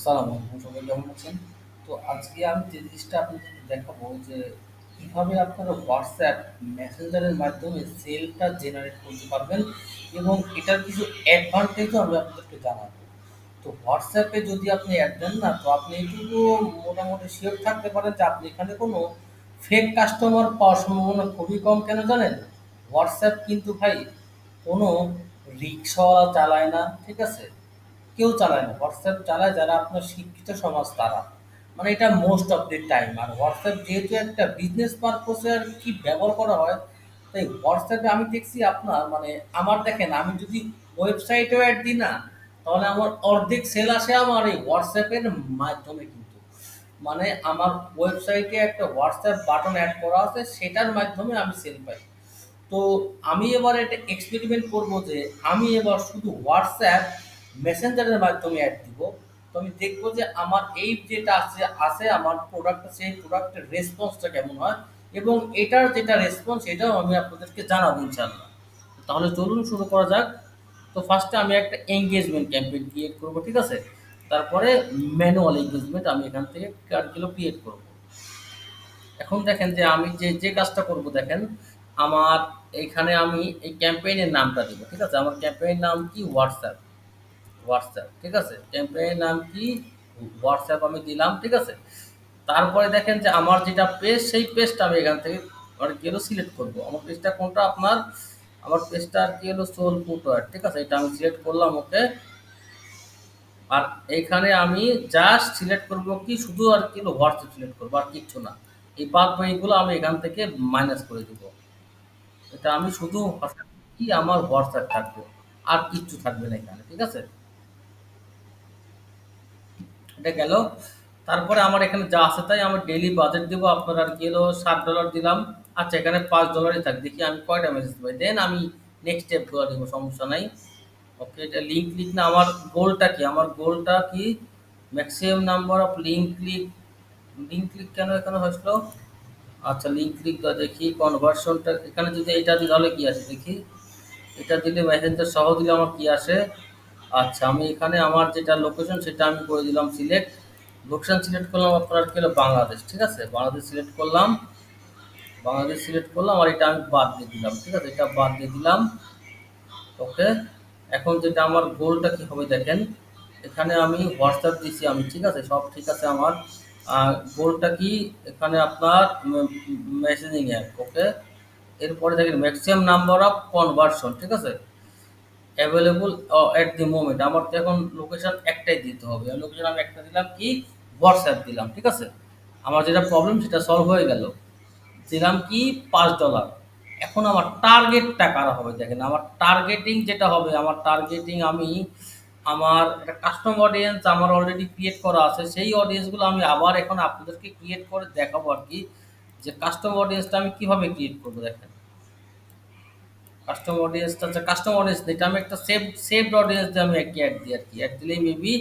আসসালামু আলাইকুম সবাই কেমন আছেন? তো আজকে আমি যে জিনিসটা আপনাদেরকে দেখাবো যে কীভাবে আপনারা Messenger এর মাধ্যমে সেলটা জেনারেট করতে পারবেন এবং এটার কিছু অ্যাডভান্টেজও আমি আপনাদেরকে জানাব। তো এ যদি আপনি অ্যাড দেন না তো আপনি এটুকু মোটামুটি সিওর থাকতে পারেন যে আপনি এখানে কোনো ফেক কাস্টমার পাওয়ার সম্ভাবনা খুবই কম। কেন জানেন? WhatsApp কিন্তু ভাই কোনো রিক্শাওয়ালা চালায় না, ঠিক আছে? কেউ চালায় না। হোয়াটসঅ্যাপ চালায় যারা আপনার শিক্ষিত সমাজ তারা। মানে এটা মোস্ট অফ দি টাইম। আর হোয়াটসঅ্যাপ যেহেতু একটা বিজনেস পারপোজ আর কি ব্যবহার করা হয়, তাই হোয়াটসঅ্যাপে আমি দেখছি আপনার মানে আমার দেখেন আমি যদি ওয়েবসাইটেও অ্যাড দিই না, তাহলে আমার অর্ধেক সেল আসে আমার এই হোয়াটসঅ্যাপের মাধ্যমে কিন্তু। মানে আমার ওয়েবসাইটে একটা হোয়াটসঅ্যাপ বাটন অ্যাড করা আছে সেটার মাধ্যমে আমি সেল পাই। তো আমি এবার এটা এক্সপেরিমেন্ট করব যে আমি এবার শুধু WhatsApp এর মাধ্যমে অ্যাড দিব। তো আমি দেখব যে আমার এই যেটা আছে আছে আমার প্রোডাক্ট সেই প্রোডাক্টের রেসপন্সটা কেমন হয় এবং এটার যেটা রেসপন্স এটাও আমি আপনাদেরকে জানাব ইনশাআল্লাহ। তাহলে চলুন শুরু করা যাক। তো ফার্স্টে আমি একটা এঙ্গেজমেন্ট ক্যাম্পেইন ক্রিয়েট করব, ঠিক আছে? তারপরে ম্যানুয়াল এঙ্গেজমেন্ট আমি এখান থেকে কার্ডগুলো ক্রিয়েট করব। এখন দেখেন যে আমি যে, যে কাজটা করব দেখেন, আমার এখানে আমি এই ক্যাম্পেইনের নামটা দিব, ঠিক আছে? আমার ক্যাম্পেইন নাম কি? WhatsApp, WhatsApp, ঠিক আছে? ক্যাম্পেইনের নাম কি? WhatsApp আমি দিলাম, ঠিক আছে? তারপরে দেখেন যে আমার যেটা পেজ সেই পেজটা আমি এখান থেকে আর কি হলো সিলেক্ট করব। আমার পেজটা কোনটা আপনার আমার পেজটা আর কি হলো সোল ফুটওয়্যার, ঠিক আছে? এটা আমি সিলেক্ট করলাম ওকে। আর এইখানে আমি জাস্ট সিলেক্ট করব কি শুধু আর কি হলো WhatsApp সিলেক্ট করব আর কিচ্ছু না। এই বাদ বাকিগুলো আমি এখান থেকে মাইনাস করে দেবো এটা আমি শুধু WhatsApp কি আমার WhatsApp থাকবে। আর কিচ্ছু থাকবে না এখানে, ঠিক আছে? এটা গেল। তারপরে আমার এখানে যা আছে তাই আমার ডেইলি বাজেট দিব আপনার আর কি হলো $7 দিলাম। আচ্ছা এখানে পাঁচ ডলারই থাক। দেখি আমি কয়টা মেসেজ পাই। দেন আমি নেক্সট স্টেপগুলো দিব, সমস্যা নাই। ওকে এটা লিঙ্ক ক্লিক না, আমার গোলটা কি? আমার গোলটা কি? Maximum number of link click link click কেন এখানে হয়েছিল? আচ্ছা লিঙ্ক ক্লিক দেখি কনভার্সনটা এখানে যদি এটা দিই তাহলে কী আসে দেখি। এটা দিলে মেসেঞ্জার সহ দিলে আমার কী আসে? আচ্ছা আমি এখানে আমার যেটা লোকেশন সেটা আমি করে দিলাম সিলেক্ট। লোকেশন সিলেক্ট করলাম আপনার কি হলো বাংলাদেশ, ঠিক আছে? বাংলাদেশ সিলেক্ট করলাম। বাংলাদেশ সিলেক্ট করলাম আর এটা আমি বাদ দিয়ে দিলাম, ঠিক আছে? এটা বাদ দিয়ে দিলাম। ওকে। এখন যেটা আমার গোলটা কি হবে দেখেন। এখানে আমি হোয়াটসঅ্যাপ দিছি আমি, ঠিক আছে? সব ঠিক আছে আমার। গোলটা কি? এখানে আপনার মেসেজিং অ্যাপ, ওকে। এরপরে দেখেন ম্যাক্সিমাম নাম্বার অফ কনভার্সন, ঠিক আছে? এভেইলেবল অ্যাট দি মোমেন্ট আমার তো এখন লোকেশন একটাই দিতে হবে। লোকেশান আমি একটা দিলাম কি? হোয়াটসঅ্যাপ দিলাম, ঠিক আছে? আমার যেটা প্রবলেম সেটা সলভ হয়ে গেল। দিলাম কি? পাঁচ ডলার এখন আমার টার্গেটটা কারা হবে দেখেন। আমার টার্গেটিং যেটা হবে আমার টার্গেটিং আমি আমার একটা কাস্টম অডিয়েন্স আমার অলরেডি ক্রিয়েট করা আছে। সেই অডিয়েন্সগুলো আমি আবার এখন আপনাদেরকে ক্রিয়েট করে দেখাবো আর কি যে কাস্টম অডিয়েন্সটা আমি কীভাবে ক্রিয়েট করব দেখেন। কাস্টম অডিয়েন্সটা হচ্ছে কাস্টম অডিয়েন্স এটা আমি একটা সেভ সেভড অডিয়েন্স দিয়ে আমি আরকি অ্যাড দিই আরকি। অ্যাড দিলেই মেবি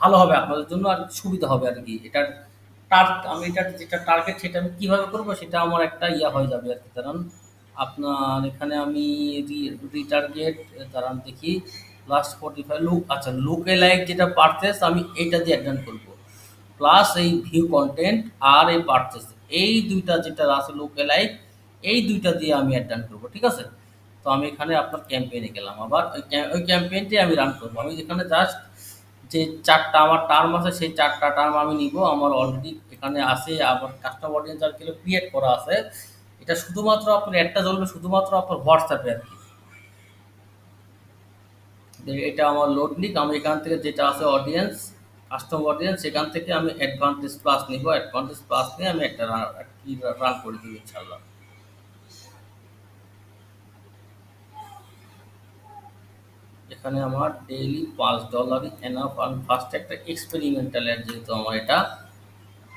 ভালো হবে আপনাদের জন্য আর সুবিধা হবে আর কি এটার টার আমি এটার যেটা টার্গেট সেটা আমি কীভাবে করব সেটা আমার একটা ইয়া হয়ে যাবে আর কি দাঁড়ান আপনার এখানে আমি রিটার্গেট দাঁড়ান দেখি লাস্ট 45 লুক আচ্ছা লুকে লাইক যেটা পারচেজ আমি এইটা দিয়ে অ্যাড করব প্লাস এই ভিউ কন্টেন্ট আর এই পারচেস এই দুইটা যেটা আছে লুকে লাইক এই দুইটা দিয়ে আমি অ্যাড করব, ঠিক আছে? তো আমি এখানে আপনার ক্যাম্পেইন গেলাম। আবার ওই ক্যা ওই ক্যাম্পেইনটাই আমি রান করব। আমি এখানে জাস্ট যে চারটা আমার টার্ম আছে সেই চারটা টার্ম আমি নিব আমার অলরেডি এখানে আছে আবার কাস্টম অডিয়েন্স আর কিলো ক্রিয়েট করা আছে। এটা শুধুমাত্র আপনার একটা জ্বলবে শুধুমাত্র আপনার WhatsApp এ আরকি। এটা আমার লোড নিক। আমি এখান থেকে যেটা আছে অডিয়েন্স, কাস্টম অডিয়েন্স সেখান থেকে আমি অ্যাডভান্টেজ প্লাস নিবো। অ্যাডভান্টেজ প্লাস নিয়ে আমি একটা রা আরকি রান করে দিব ইনশাআল্লাহ। এখানে আমার ডেইলি $5 ই এনাফ আমি ফার্স্ট একটা এক্সপেরিমেন্টাল অ্যাড যেহেতু আমার এটা।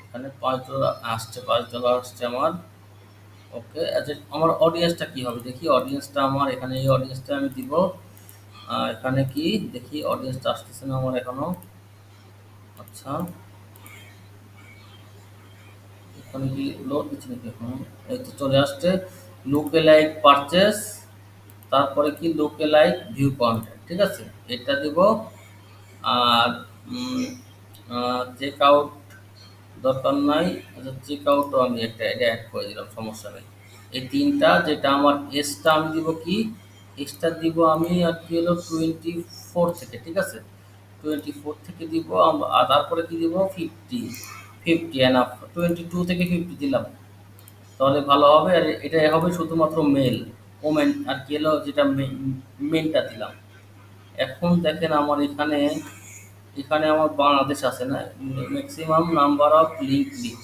এখানে পাঁচ ডলার আসছে পাঁচ ডলার আসছে আমার। ওকে আচ্ছা আমার অডিয়েন্সটা কি হবে দেখি অডিয়েন্সটা আমার এখানে এই অডিয়েন্সটা আমি দিব। এখানে কি দেখি অডিয়েন্সটা আসতেছে না আমার এখনও আচ্ছা। এখানে কি লোড দিচ্ছে নাকি এখনও? এই তো চলে আসছে। লুকে লাইক পারচেস তারপরে কি লুকে লাইক ভিউ কনটেন্ট, ঠিক আছে? এটা দিব। আর চেক আউট দরকার নাই আচ্ছা চেক আউটও আমি একটা এটা অ্যাড করে দিলাম, সমস্যা নেই। এই তিনটা যেটা আমার এসটা আমি দিব কি? এসটা দিব আমি আর কি হলো টোয়েন্টি ফোর থেকে, ঠিক আছে? টোয়েন্টি ফোর থেকে দিব আর তারপরে কি দিব? Fifty fifty and twenty two থেকে ফিফটি দিলাম। তাহলে ভালো হবে, আর এটা হবে শুধুমাত্র মেল ওমেন আর কি হলো, যেটা মেনটা দিলাম। এখন দেখেন আমার এখানে এখানে আমার বাংলাদেশ আছে না? Maximum number of link click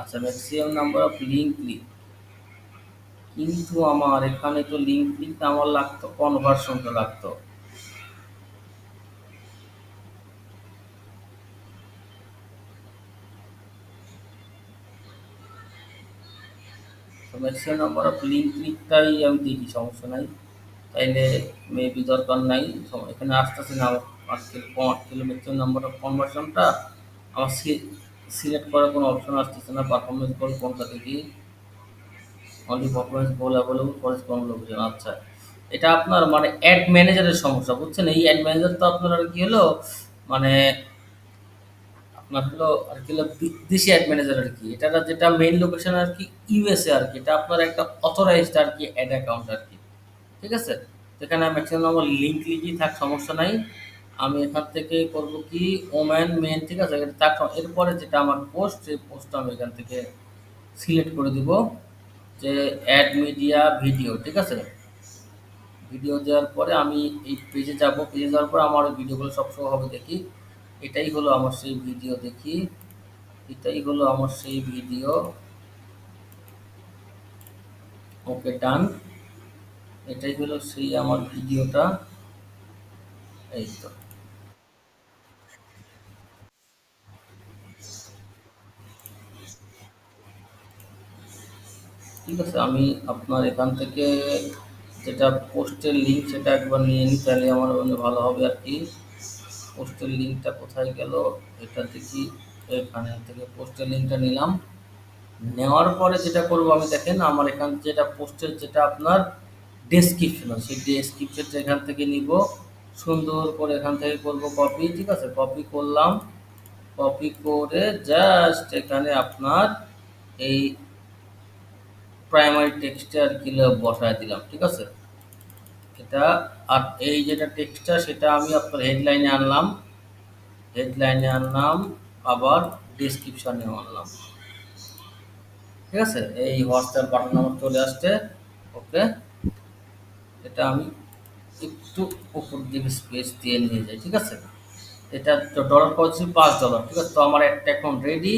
আচ্ছা maximum number of link click কিন্তু আমার এখানে তো লিঙ্ক ক্লিক আমার লাগতো কনভার্সনটা লাগতো। ম্যাক্সিমাম নাম্বার অফ লিঙ্ক ক্লিকটাই আমি দেখি, সমস্যা নাই। তাইলে মেবি দরকার নাই। এখানে আসতেছে না আট কিলো আট কিলো ম্যাক্সিমাম নাম্বার অফ কনভার্সনটা আমার সিলেক্ট করার কোনো অপশন আসতেছে না পারফরমেন্স গোল কোনটা দেখি only performance goal available correspond location আচ্ছা। এটা আপনার মানে অ্যাড ম্যানেজারের সমস্যা, বুঝছেন? এই অ্যাড ম্যানেজার তো আপনার আর কি হলো মানে আপনার হলো আর কি হলো বি- দেশি অ্যাড ম্যানেজার আর কি। এটা যেটা মেইন লোকেশন আর কি ইউএসএ আর কি। এটা আপনার একটা অথরাইজড আর কি অ্যাড অ্যাকাউন্ট আর কি। ঠিক আছে? এখানে ম্যাক্সিমাম আমার লিঙ্ক লিঙ্কই থাক, সমস্যা নাই। আমি এখান থেকে করব কি? ওম্যান মেন ঠিক আছে? থাক, এরপরে যেটা আমার পোস্ট সেই পোস্টটা আমি এখান থেকে সিলেক্ট করে দিব, যে অ্যাড মিডিয়া ভিডিও ঠিক আছে? ভিডিও দেওয়ার পরে আমি এই পেজে যাব। পেজে যাওয়ার পর আমার ভিডিওগুলো সবসময় হবে, দেখি। এটাই হলো আমার সেই ভিডিও দেখি। এটাই হলো আমার সেই ভিডিও ওকে ডান এটাই হলো সেই আমার ভিডিওটা। এই তো। ঠিক আছে, আমি আপনার এখান থেকে যেটা পোস্টের লিঙ্ক সেটা একবার নিয়ে নিই, তাহলে আমার জন্য ভালো হবে আর কি। পোস্টের লিঙ্কটা কোথায় গেল, এটা দেখি। এখানে থেকে পোস্টের লিঙ্কটা নিলাম। নেওয়ার পরে যেটা করব আমি দেখেন, আমার এখান যেটা পোস্টের যেটা আপনার ডেসক্রিপশন সেই ডেসক্রিপশনটা এখান থেকে নিব। সুন্দর করে এখান থেকে করব কপি ঠিক আছে? কপি করলাম। কপি করে জাস্ট এখানে আপনার এই প্রাইমারি টেক্সটে আর কি বসায় দিলাম, ঠিক আছে? এটা আর এই যেটা টেক্সটটা সেটা আমি আপনার হেডলাইনে আনলাম। হেডলাইনে আনলাম, আবার ডিসক্রিপশনেও আনলাম। ঠিক আছে? এই হোয়াটসঅ্যাপ বাটন আমার চলে আসছে। ওকে এটা আমি একটু উপর দিকে স্পেস দিয়ে নিয়ে যাই, ঠিক আছে? এটা তো ডলার পড়ছি পাঁচ ডলার ঠিক আছে? তো আমার একটা এখন রেডি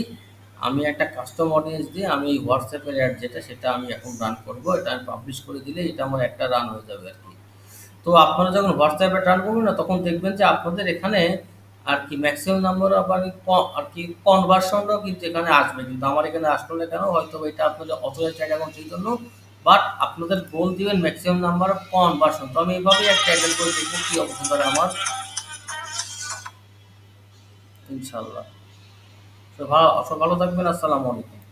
আমি একটা কাস্টম অডিয়েন্স দিয়ে আমি এই হোয়াটসঅ্যাপের অ্যাড যেটা, সেটা আমি এখন রান করব। এটা আমি পাবলিশ করে দিলে এটা আমার একটা রান হয়ে যাবে আর কি। তো আপনারা যখন হোয়াটসঅ্যাপে রান করবেন না, তখন দেখবেন যে আপনাদের এখানে আর কি ম্যাক্সিমাম নাম্বার ক- আর কি কনভার্সনটাও কিন্তু এখানে আসবে। কিন্তু আমার এখানে আসলো না কেন? হয়তো এটা আপনাদের অথরাইজ অ্যাকাউন্ট সেই জন্য বাট আপনাদের গোল দিবেন ম্যাক্সিমাম নাম্বার অফ কনভার্সন তো আমি এইভাবেই একটা হ্যান্ডেল করে দেখব কি অবস্থা করে আমার। ইনশাল্লাহ সব ভালো থাকবেন, আসসালামু আলাইকুম।